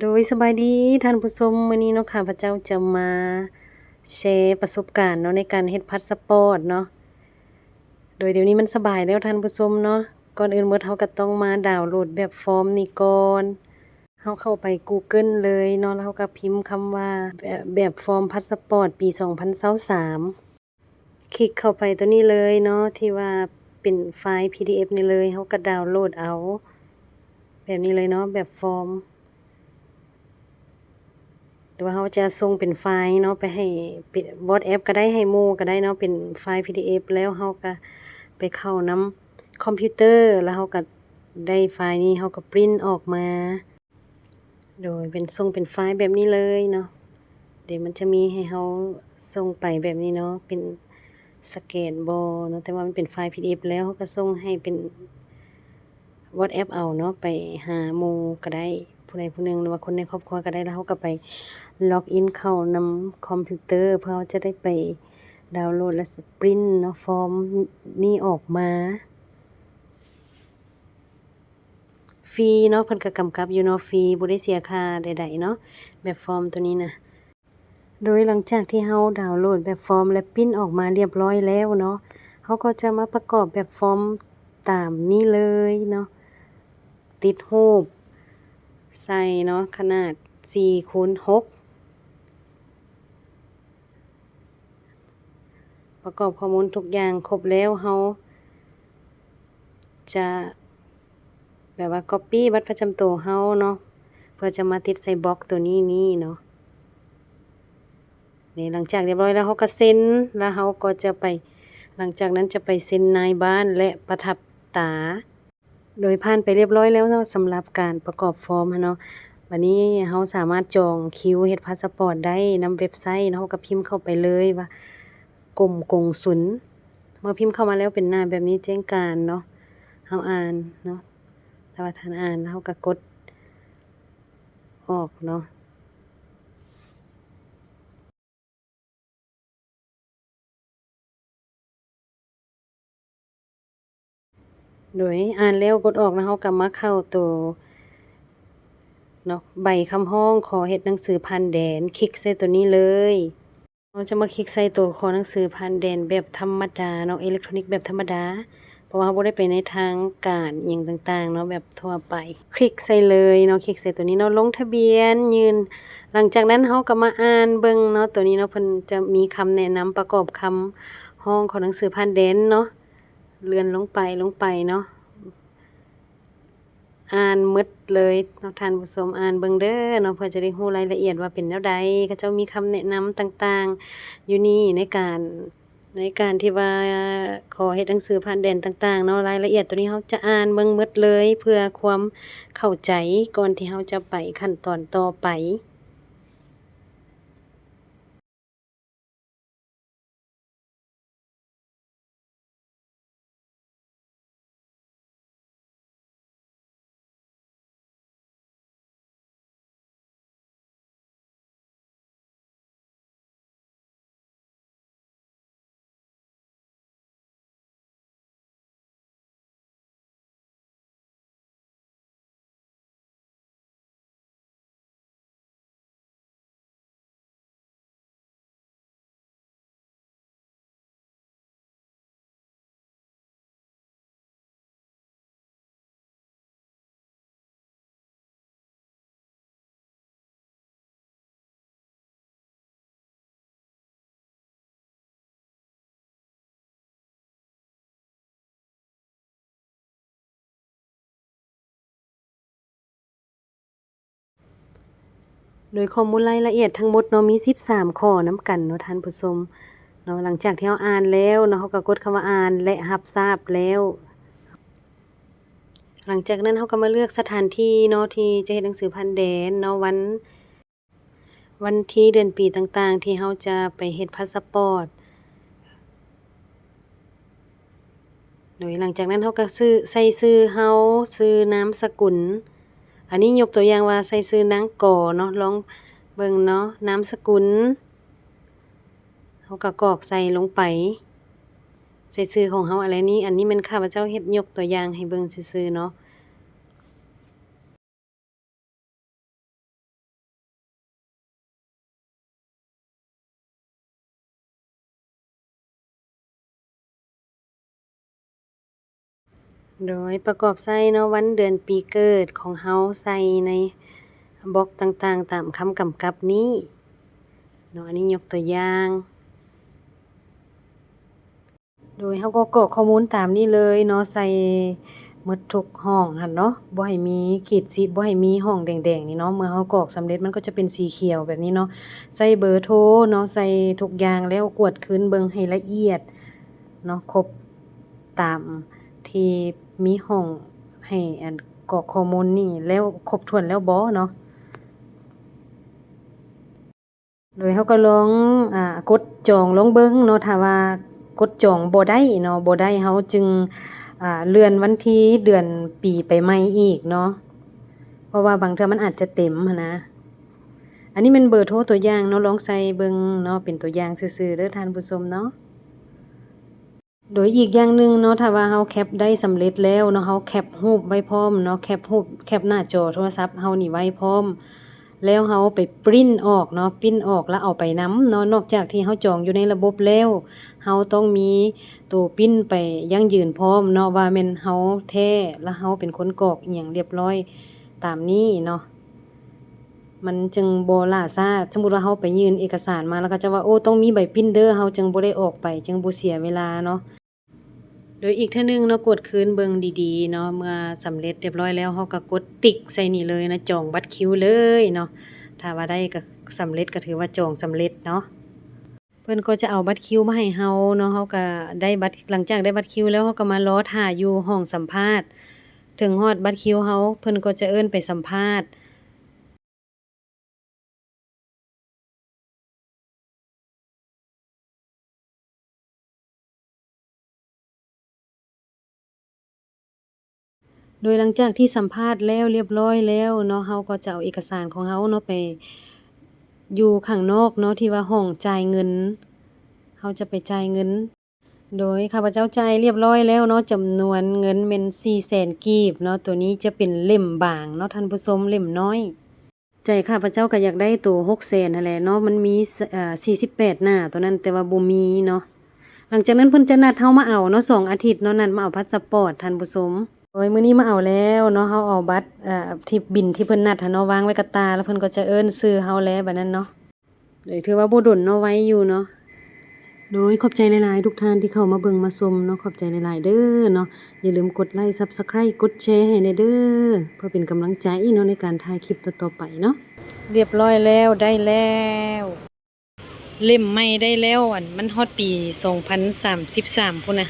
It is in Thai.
โดยสบายดีท่านผู้ชมมื้อนี้เนาะค่ะพระเจ้าจะมาแชร์ประสบการณ์เนาะในการเฮ็ดพาสปอร์ตเนาะโดยเดี๋ยวนี้มันสบายแล้วท่านผู้ชมเนาะก่อนอื่นหมดเราก็ต้องมาดาวน์โหลดแบบฟอร์มนี้ก่อนเราเข้าไป Google เลยเนาะแล้วเราก็พิมพ์คำว่าแบบแบบฟอร์มพาสปอร์ตปี 2023คลิกเข้าไปตัวนี้เลยเนาะที่ว่าเป็นไฟล์ PDF นี่เลยเราก็ดาวน์โหลดเอา แบบนี้เลยเนาะแบบฟอร์ม หรือว่าเราจะส่งเป็นไฟล์เนาะไปให้เป็น WhatsApp ก็ได้ให้มูก็ได้เนาะเป็นไฟล์ PDF แล้วเราก็ไปเข้าน้ำคอมพิวเตอร์แล้วเราก็ได้ไฟล์นี้เราก็ปริ้นออกมา โดยเป็นส่งเป็นไฟล์แบบนี้เลยเนาะเดี๋ยวมันจะมีให้เราส่งไปแบบนี้เนาะเป็นสแกนบ่เนาะแต่ว่ามันเป็นไฟล์ PDF แล้วเราก็ส่งให้เป็น WhatsApp เอาเนาะไปหาหมู่ก็ได้ผู้ใดผู้หนึ่งหรือว่าคนในครอบครัวก็ได้แล้วเราก็ไปล็อกอินเข้านำคอมพิวเตอร์ เพื่อเราจะได้ไปดาวน์โหลดและสปรินต์เนาะฟอร์มนี้ออกมาฟรีเนาะเพิ่นก็กำกับอยู่เนาะฟรีบ่ได้เสียค่าใดๆเนาะแบบฟอร์มตัวนี้นะโดยหลังจากที่เราดาวน์โหลดแบบฟอร์มและปรินต์ออกมาเรียบร้อยแล้วเนาะเราก็จะมาประกอบแบบฟอร์มตามนี้เลยเนาะ ติดรูปใส่เนาะขนาด4คูณ6ประกอบข้อมูลทุกอย่างครบแล้วเราจะแบบว่า copy บัตรประจำตัวเราเนาะเพื่อจะมาติดใส่บล็อกตัวนี้นี่เนาะนี่หลังจากเรียบร้อยแล้วเราก็เซ็นแล้วเราก็จะไป หลังจากนั้นจะไปเซ็นนายบ้านและประทับตา โดยผ่านไปเรียบร้อยแล้วเนาะสำหรับการประกอบฟอร์มเนาะวันนี้เราสามารถจองคิวเฮ็ดพาสปอร์ตได้นำเว็บไซต์เนาะเราก็พิมพ์เข้าไปเลยว่ากรมกงสุลเมื่อพิมพ์เข้ามาแล้วเป็นหน้าแบบนี้แจ้งการเนาะเราอ่านเนาะถ้าว่าท่านอ่านเราก็กดออกเนาะ โดยอ่านแล้วกดออกแล้วเราก็มาเข้าตัวเนาะใบคำร้องขอเฮ็ดหนังสือผ่านแดน คลิกใส่ตัวนี้เลยเราจะมาคลิกใส่ตัวขอหนังสือผ่านแดนแบบธรรมดาเนาะอิเล็กทรอนิกส์แบบธรรมดาเพราะว่าบ่ได้ไปในทางการอิหยังต่างๆเนาะแบบทั่วไป คลิกใส่เลยเนาะคลิกใส่ตัวนี้เนาะลงทะเบียน ยืน หลังจากนั้นเราก็มาอ่านเบิ่งเนาะตัวนี้เนาะเพิ่นจะมีคำแนะนำประกอบคำร้องของหนังสือผ่านแดนเนาะ เลื่อนลงไปลงไปเนาะอ่านหมดเลยเนาะท่านผู้ชมอ่านเบิ่งเด้อเนาะเพื่อจะได้รู้รายละเอียดว่าเป็นแนวใดเขาเจ้ามีคำแนะนำต่างๆ อยู่นี่ในการในการที่ว่าขอเฮ็ดหนังสือผ่านแดนต่างๆเนาะรายละเอียดตัวนี้เราจะอ่านเบิ่งหมดเลย เพื่อความเข้าใจก่อนที่เราจะไปขั้นตอนต่อไป โดยข้อมูลรายละเอียดทั้งหมดเนาะมี 13 ข้อน้ำกันเนาะท่านผู้ชมเนาะหลังจากที่เราอ่านแล้วเนาะเราก็กดคำว่าอ่านและรับทราบแล้ว หลังจากนั้นเราก็มาเลือกสถานที่เนาะที่จะเฮ็ดหนังสือผ่านแดนเนาะวันวันที่เดือนปีต่างๆ ที่เราจะไปเฮ็ดพาสปอร์ตโดยหลังจากนั้นเราก็ซื้อใส่ชื่อเราชื่อนามสกุล อันนี้ยกตัวอย่างว่าใส่ซื้อนางก่อเนาะลองเบิ่งเนาะนามสกุลเขาก็กรอกใส่ลงไป ใส่ซื้อของเขาอะไรนี้ อันนี้มันข้าพเจ้าเฮ็ดยกตัวอย่างให้เบิ่งซื้อเนาะ โดยประกอบใส่เนาะวันเดือนปีเกิดของเฮาใส่ในบล็อกต่างๆ ตามคำกำกับนี้เนาะอันนี้ยกตัวอย่าง โดยเฮาก็กรอกข้อมูลตามนี้เลยเนาะใส่หมดทุกห้องหั่นเนาะบ่ให้มีขีดสีบ่ให้มีห้องแดงๆนี่เนาะเมื่อเฮากรอกสำเร็จมันก็จะเป็นสีเขียวแบบนี้เนาะใส่เบอร์โทรเนาะใส่ทุกอย่างแล้วกวดคืนเบิ่งให้ละเอียดเนาะครบตาม ที่มีห้องให้อันกรอกข้อมูลนี่แล้วครบถ้วนแล้วบ่เนาะโดยเขาก็ลองอ่ากดจองลองเบิ่งเนาะถ้าว่ากดจองบ่ได้เนาะบ่ได้เฮาจึงอ่าเลื่อนวันที่เดือนปีไปใหม่อีกเนาะเพราะว่าบางเทื่อมันอาจจะเต็มนะ อันนี้เป็นเบอร์โทรตัวอย่างเนาะลองใส่เบิ่งเนาะเป็นตัวอย่างซื่อๆเด้อท่านผู้ชมเนาะ โดยอีกอย่างหนึ่งเนาะถ้าว่าเฮาแคปได้สำเร็จแล้วเนาะเฮาแคปรูปไว้พร้อมเนาะแคปรูปแคปหน้าจอโทรศัพท์เฮานี่ไว้พร้อม แล้วเฮาไปปริ้นออกเนาะปริ้นออกแล้วเอาไปนำเนาะนอกจากที่เฮาจองอยู่ในระบบแล้วเฮาต้องมีตัวปริ้นไปยั่งยืนพร้อมเนาะว่าแม่นเฮาแท้และเฮาเป็นคนกรอกอีหยังเรียบร้อยตามนี้เนาะมันจึงบ่ล่าช้าสมมุติว่าเฮาไปยืนเอกสารมาแล้วก็จะว่าโอ้ต้องมีใบปรินเด้อเฮาจึงบ่ได้ออกไป จึงบ่เสียเวลาเนาะ โดยอีกเท่านึงเนาะกดคืนเบิงดีๆเนาะเมื่อสำเร็จเรียบร้อยแล้วเฮาก็กดติ๊กใส่นี่เลยนะจองบัตรคิวเลยเนาะถ้าว่าได้ก็สำเร็จก็ถือว่าจองสำเร็จเนาะเพิ่นก็จะเอาบัตรคิวมาให้เฮาเนาะเฮาก็ได้บัตรหลังจากได้บัตรคิวแล้วเฮาก็มารอท่าอยู่ห้องสัมภาษณ์ ถึงฮอดบัตรคิวเฮาเพิ่นก็จะเอิ้นไปสัมภาษณ์ โดยหลังจากที่สัมภาษณ์แล้วเรียบร้อยแล้วเนาะเฮาก็จะเอาเอกสารของเฮาเนาะไป อยู่ข้างนอกเนาะที่ว่าห้องจ่ายเงินเฮาจะไปจ่ายเงิน โดยข้าพเจ้าจ่ายเรียบร้อยแล้วเนาะจำนวนเงินเป็น400,000กีบเนาะตัวนี้จะเป็นเล่มบางเนาะท่านผู้ชมเล่มน้อย ใจข้าพเจ้าก็อยากได้ตัว600,000นั่นแหละเนาะมันมีเอ่อ48หน้าตัวนั้นแต่ว่าบ่มีเนาะหลังจากนั้นเพิ่นจะนัดเฮามาเอาเนาะสองอาทิตย์เนาะนัดมาเอาพาสปอร์ตท่านผู้ชม โอ้ยมื้อนี้มาเอาแล้วเนาะเฮาเอาบัตรเอ่อที่บินที่เพิ่นนัดหันเนาะวางไว้กับตา แล้วเพิ่นก็จะเอิ้นชื่อเฮาแล้วบัดนั้นเนาะเลยถือว่าบ่ดนเนาะไว้อยู่เนาะโดยขอบใจหลายๆทุกท่านที่เข้ามาเบิ่งมาชมเนาะขอบใจหลายๆเด้อเนาะอย่าลืมกดไลค์ Subscribe กดแชร์ให้แน่เด้อเพื่อเป็นกำลังใจเนาะในการถ่ายคลิปต่อๆไปเนาะเรียบร้อยแล้วได้แล้ว เล่มใหม่ได้แล้วอันมันฮอดปี 2033พุ่นน่ะ